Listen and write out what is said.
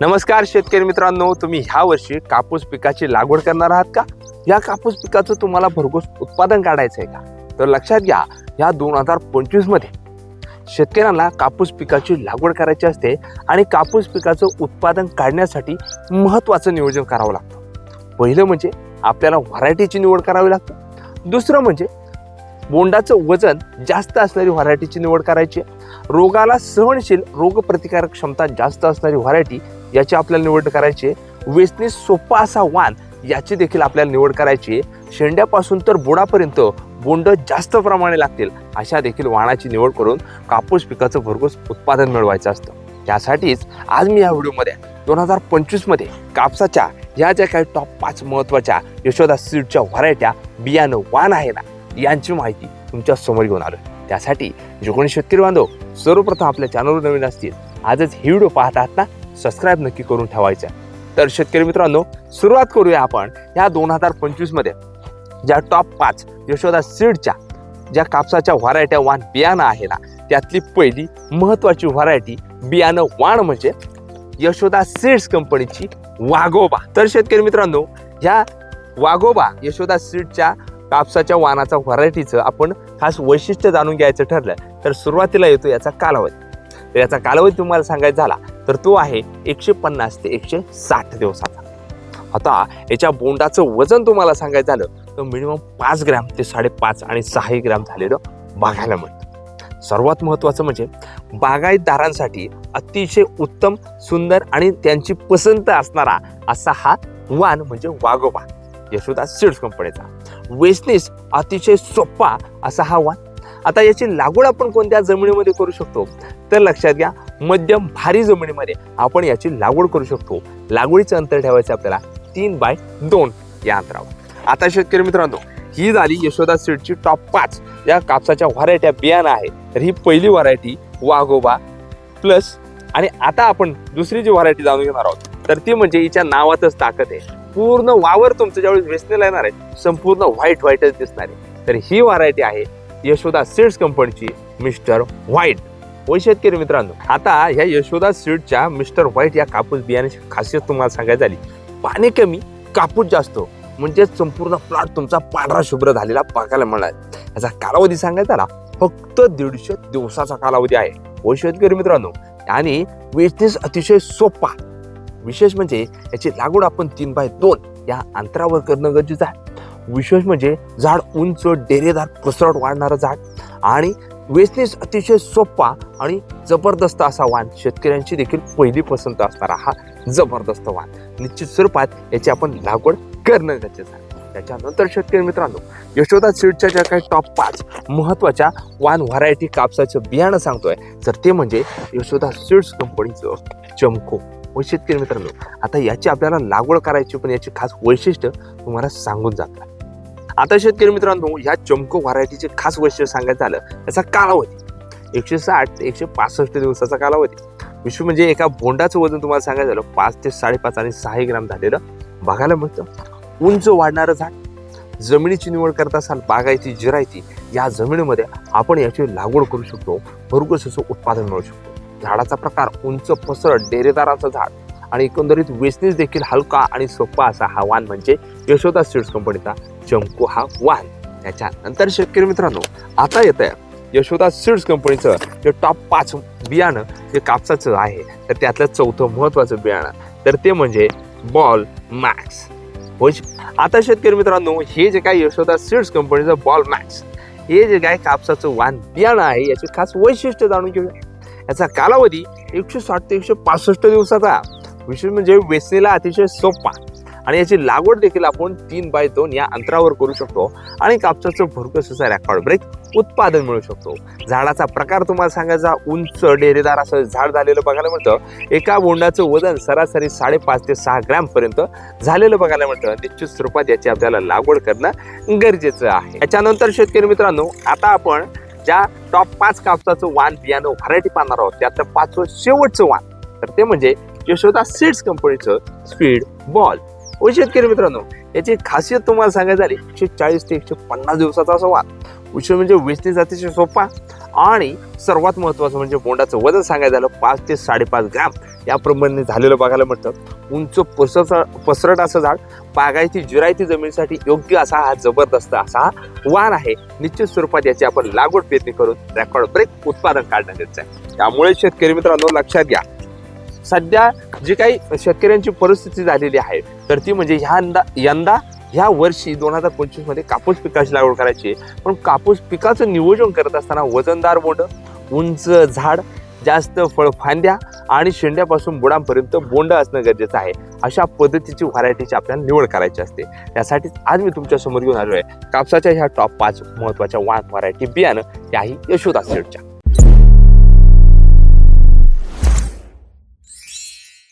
नमस्कार शेतकरी मित्रांनो तुम्ही ह्या वर्षी कापूस पिकाची लागवड करणार आहात का? या कापूस पिकाचं तुम्हाला भरघोस उत्पादन काढायचं आहे का? तर लक्षात घ्या या दोन हजार पंचवीसमध्ये शेतकऱ्यांना कापूस पिकाची लागवड करायची असते आणि कापूस पिकाचं उत्पादन काढण्यासाठी महत्त्वाचं नियोजन करावं लागतं. पहिलं म्हणजे आपल्याला व्हरायटीची निवड करावी लागते. दुसरं म्हणजे बोंडाचं वजन जास्त असणारी व्हरायटीची निवड करायची. रोगाला सहनशील रोगप्रतिकारक क्षमता जास्त असणारी व्हरायटी याची आपल्याला निवड करायची वेचणी सोपा असा वाण याची देखील आपल्याला निवड करायची शेंड्यापासून तर बुडापर्यंत बोंड जास्त प्रमाणे लागतील अशा देखील वाणाची निवड करून कापूस पिकाचं भरघोस उत्पादन मिळवायचं असतं. त्यासाठीच आज मी या व्हिडिओमध्ये दोन हजार पंचवीसमध्ये कापसाच्या ह्या ज्या काही टॉप पाच महत्त्वाच्या यशोदा सीडच्या व्हरायट्या बियाणं वाण आहे ना यांची माहिती तुमच्यासमोर घेऊन आलो त्यासाठी जे कोणी शेतकरी बांधव सर्वप्रथम आपल्या चॅनलवर नवीन असतील आजच ही व्हिडिओ पाहत आहात ना सबस्क्राईब नक्की करून ठेवायचा. तर शेतकरी मित्रांनो सुरुवात करूया आपण ह्या दोन हजार पंचवीसमध्ये ज्या टॉप पाच यशोदा सीडच्या ज्या कापसाच्या व्हरायट्या वाण बियाणं आहे ना त्यातली पहिली महत्त्वाची व्हरायटी बियाणं वाण म्हणजे यशोदा सीड्स कंपनीची वाघोबा. तर शेतकरी मित्रांनो ह्या वाघोबा यशोदा सीडच्या कापसाच्या वाणाचा व्हरायटीचं आपण खास वैशिष्ट्य जाणून घ्यायचं ठरलं तर सुरुवातीला येतो याचा कालावधी. तर याचा कालावधी तुम्हाला सांगायचा झाला तर तो आहे एकशे पन्नास ते एकशे साठ दिवसाचा. आता याच्या बोंडाचं वजन तुम्हाला सांगायचं झालं तर मिनिमम पाच ग्रॅम ते साडेपाच आणि सहाही ग्रॅम झालेलं बघायला मिळतं. सर्वात महत्त्वाचं म्हणजे बागायतदारांसाठी अतिशय उत्तम सुंदर आणि त्यांची पसंत असणारा असा हा वाण म्हणजे वाघोबा यशोदा सीड्स कंपनीचा. वेस्टनीस अतिशय सोपा असा हा वाण आता याची लागवड आपण कोणत्या जमिनीमध्ये करू शकतो? तर लक्षात घ्या मध्यम भारी जमिनीमध्ये आपण याची लागवड करू शकतो. लागवडीचं अंतर ठेवायचं आपल्याला तीन बाय दोन या अंतरावर. आता शेतकरी मित्रांनो ही झाली यशोदा सीडची टॉप पाच. या कापसाच्या व्हरायट्या बियाणं आहे तर ही पहिली व्हरायटी वाघोबा प्लस आणि आता आपण दुसरी जी व्हरायटी जाणून घेणार आहोत तर ती म्हणजे हिच्या नावातच ताकद आहे. पूर्ण वावर तुमचं ज्यावेळेस वेचणीला येणार आहे संपूर्ण व्हाईट व्हाईटच दिसणार आहे. तर ही व्हरायटी आहे यशोदा सीड्स कंपनीची मिस्टर व्हाईट होय शेतकरी मित्रांनो आता ह्या यशोदा सीडच्या मिस्टर व्हाईट या कापूस बियाण्याची खासियत तुम्हाला सांगायची झाली. पाणी कमी कापूस जास्त. म्हणजे संपूर्ण प्लॉट तुमचा पांढरा शुभ्र झालेला पाकायला मिळणार. याचा कालावधी सांगायचा ना फक्त दीडशे दिवसाचा कालावधी आहे. होय शेतकरी मित्रांनो आणि वेचणीस अतिशय सोपा विशेष म्हणजे याची लागवड आपण तीन बाय दोन या अंतरावर करणं गरजेचं आहे. विशेष म्हणजे झाड उंच डेरेदार पसरट वाढणारं झाड आणि वेचणीस अतिशय सोपा आणि जबरदस्त असा वाण शेतकऱ्यांची देखील पहिली पसंत असणारा हा जबरदस्त वाण निश्चित स्वरूपात याची आपण लागवड करणं गरजेचं आहे. त्याच्यानंतर शेतकरी मित्रांनो यशोदा सीडच्या ज्या काही टॉप पाच महत्त्वाच्या वान व्हरायटी कापसाचं बियाणं सांगतोय तर ते म्हणजे यशोदा सीड्स कंपनीचं चमको व शेतकरी मित्रांनो आता याची आपल्याला लागवड करायची पण याची खास वैशिष्ट्य तुम्हाला सांगून जातात. आता शेतकरी मित्रांनो या चमको व्हरायटीचे खास वैशिष्ट्य सांगायचं झालं याचा कालावधी. एकशे साठ ते एकशे पासष्ट दिवसाचा कालावधी. विश्व म्हणजे एका बोंडाचं वजन तुम्हाला सांगायचं झालं पाच ते साडेपाच आणि सहा ग्राम झालेलं बघायला मिळतं. उंच वाढणारं झाड. जमिनीची निवड करत असाल बागायती जिरायती या जमिनीमध्ये आपण याची लागवड करू शकतो. भरघोस असं उत्पादन मिळू शकतो. झाडाचा प्रकार उंच पसरट डेरेदाराचं झाड आणि एकंदरीत वेचणीस देखील हलका आणि सोपा असा हा वाण म्हणजे यशोदा सीड्स कंपनीचा चमको हा वाण त्याच्यानंतर शेतकरी मित्रांनो आता येत आहे यशोदा सीड्स कंपनीचं जे टॉप पाच बियाणं जे कापसाचं आहे तर त्यातलं चौथं महत्वाचं बियाणं. तर ते म्हणजे बॉल मॅक्स. होय. आता शेतकरी मित्रांनो हे जे काय यशोदा सीड्स कंपनीचं बॉल मॅक्स हे जे काय कापसाचं वाण बियाणं आहे याचे खास वैशिष्ट्य जाणून घेऊया. याचा कालावधी एकशे साठ ते एकशे पासष्ट दिवसाचा. विशेष म्हणजे वेचणीला अतिशय सोपा. आणि याची लागवड देखील आपण तीन बाय दोन या अंतरावर करू शकतो. आणि कापसाचं भरपूर असं रेकॉर्ड ब्रेक उत्पादन मिळू शकतो. झाडाचा प्रकार तुम्हाला सांगायचा उंच डेरेदार असं झाड झालेलं बघायला मिळतं. एका बोंडाचं वजन सरासरी साडेपाच ते सहा ग्रॅमपर्यंत झालेलं बघायला मिळतं. निश्चित स्वरूपात याची आपल्याला लागवड करणं गरजेचं आहे. याच्यानंतर शेतकरी मित्रांनो आता आपण ज्या टॉप पाच कापसाचं वाण बियाणं व्हरायटी पाहणार आहोत त्यातलं पाचवं शेवटचं वाण तर ते म्हणजे यशोदा सीड्स कंपनीचं स्पीड बॉल व शेतकरी मित्रांनो याची खासियत तुम्हाला सांगायची झाली एकशे चाळीस ते एकशे पन्नास दिवसाचा असा वाण उशीर म्हणजे वेचणी जातीचे सोपा आणि सर्वात महत्वाचं म्हणजे बोंडाचं वजन सांगायचं झालं पाच ते साडेपाच ग्राम. याप्रमाणे झालेलं बघायला मिळतं उंच पसरसा पसरट असं झाड बागायती जिरायती जमिनीसाठी योग्य असा हा जबरदस्त असा हा वाण आहे. निश्चित स्वरूपात याची आपण लागवड पेरणी करून रेकॉर्ड ब्रेक उत्पादन काढण्यात येत आहे. त्यामुळे शेतकरी मित्रांनो लक्षात घ्या. सध्या जी काही शेतकऱ्यांची परिस्थिती झालेली आहे तर ती म्हणजे ह्या यंदा ह्या वर्षी दोन हजार पंचवीसमध्ये कापूस पिकाची लागवड करायची आहे. पण कापूस पिकाचं नियोजन करत असताना वजनदार बोंड उंच झाड जास्त फळफांद्या आणि शेंड्यापासून बुडांपर्यंत बोंड असणं गरजेचं आहे. अशा पद्धतीची व्हरायटीची आपल्याला निवड करायची असते. त्यासाठीच आज मी तुमच्यासमोर घेऊन आलो आहे कापसाच्या ह्या टॉप पाच महत्त्वाच्या वाण व्हरायटी बियाणं याही यशोदा सीडच्या